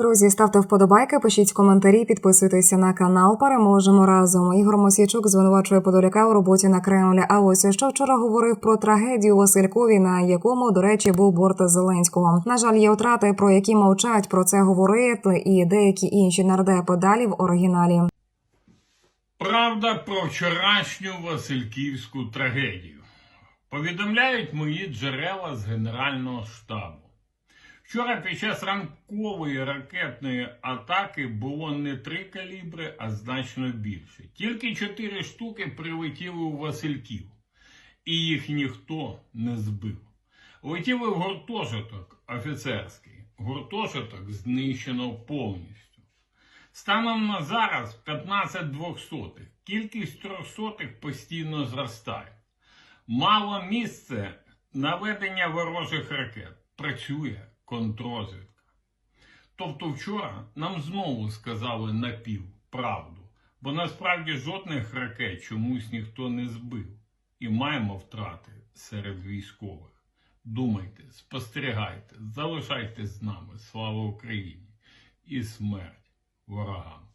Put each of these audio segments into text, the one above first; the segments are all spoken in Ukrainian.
Друзі, ставте вподобайки, пишіть коментарі, підписуйтеся на канал. Переможемо разом. Ігор Мосійчук звинувачує Подоляка у роботі на Кремлі. А ось що вчора говорив про трагедію Василькові, на якому, до речі, був борт Зеленського. На жаль, є втрати, про які мовчать про це говорити, і деякі інші нардепи далі в оригіналі. Правда про вчорашню Васильківську трагедію. Повідомляють мої джерела з Генерального штабу. Вчора під час ранкової ракетної атаки було не три калібри, а значно більше. Тільки чотири штуки прилетіли у Васильків, і їх ніхто не збив. Летіли в гуртожиток офіцерський. Гуртожиток знищено повністю. Станом на зараз 15 двохсотих. Кількість трьохсотих постійно зростає. Мало місце наведення ворожих ракет. Працює контррозвідка. Тобто вчора нам знову сказали напів правду, бо насправді жодних ракет чомусь ніхто не збив. І маємо втрати серед військових. Думайте, спостерігайте, залишайтесь з нами. Слава Україні і смерть ворогам.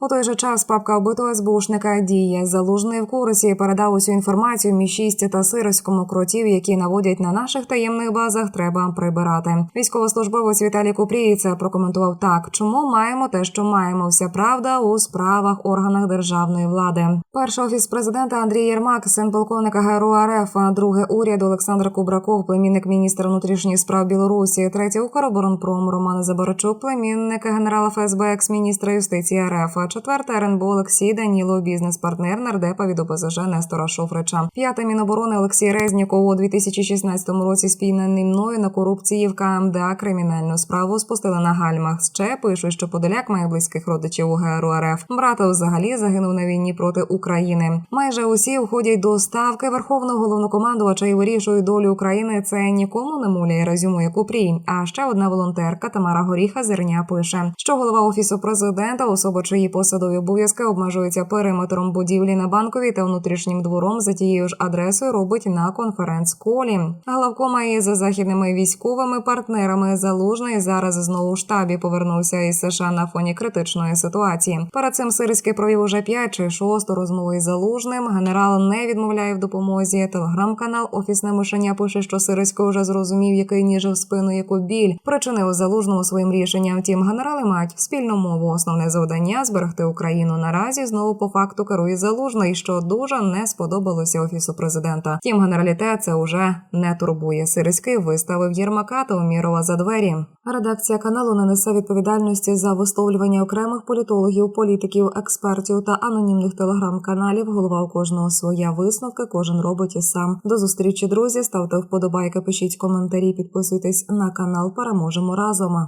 У той же час папка вбитого СБУшника діє. Залужний в курсі передав усю інформацію міщісті та сирському кротів, які наводять на наших таємних базах. Треба прибирати. Військовослужбовець Віталій Купрій це прокоментував так: чому маємо те, що маємо. Вся правда у справах органах державної влади. Перший офіс президента Андрій Єрмак, син полковника ГРУ РФ, другий уряд Олександр Кубраков, племінник міністра внутрішніх справ Білорусі, третій Укроборонпром Роман Забарчук, племінник генерала ФСБ, екс-міністра юстиції РФ, четверте РНБО Олексій Данілов, бізнес-партнер нардепа від ОПЗЖ Нестора Шуфрича, п'яте Міноборони Олексій Резніков у 2016 році спійнений мною на корупції в КМДА кримінальну справу спустили на гальмах. Ще пишуть, що Подоляк має близьких родичів у ГРУ РФ. Брата взагалі загинув на війні проти України. Майже усі входять до ставки верховного головнокомандувача і вирішують долю України. Це нікому не муляє резюмує Купрій. А ще одна волонтерка Тамара Горіха Зерня пише, що голова офісу президента, особа чиї посадові обов'язки обмежуються периметром будівлі на банковій та внутрішнім двором за тією ж адресою робить на конференц-колі. Главкома із західними військовими партнерами залужний зараз знову в штабі повернувся із США на фоні критичної ситуації. Перед цим сирський провів уже п'ять чи шосту розмову із залужним. Генерал не відмовляє в допомозі. Телеграм-канал Офісне мишеня пише, що Сирисько вже зрозумів, який ніж в спину, яку біль причинив залужному своїм рішенням. Втім, генерали мають спільну мову. Основне завдання зберегти Україну. Наразі знову по факту керує залужний, що дуже не сподобалося офісу президента. Тім генералітет це уже не турбує. Сириський виставив Єрмака та Умірова за двері. Редакція каналу не несе відповідальності за висловлювання окремих політологів, політиків, експертів та анонімних телеграм-каналів. Голова у кожного своя висновка. Кожен робить і сам. До зустрічі, друзі. Ставте вподобайки, пишіть коментарі, підписуйтесь на канал. Переможемо разом.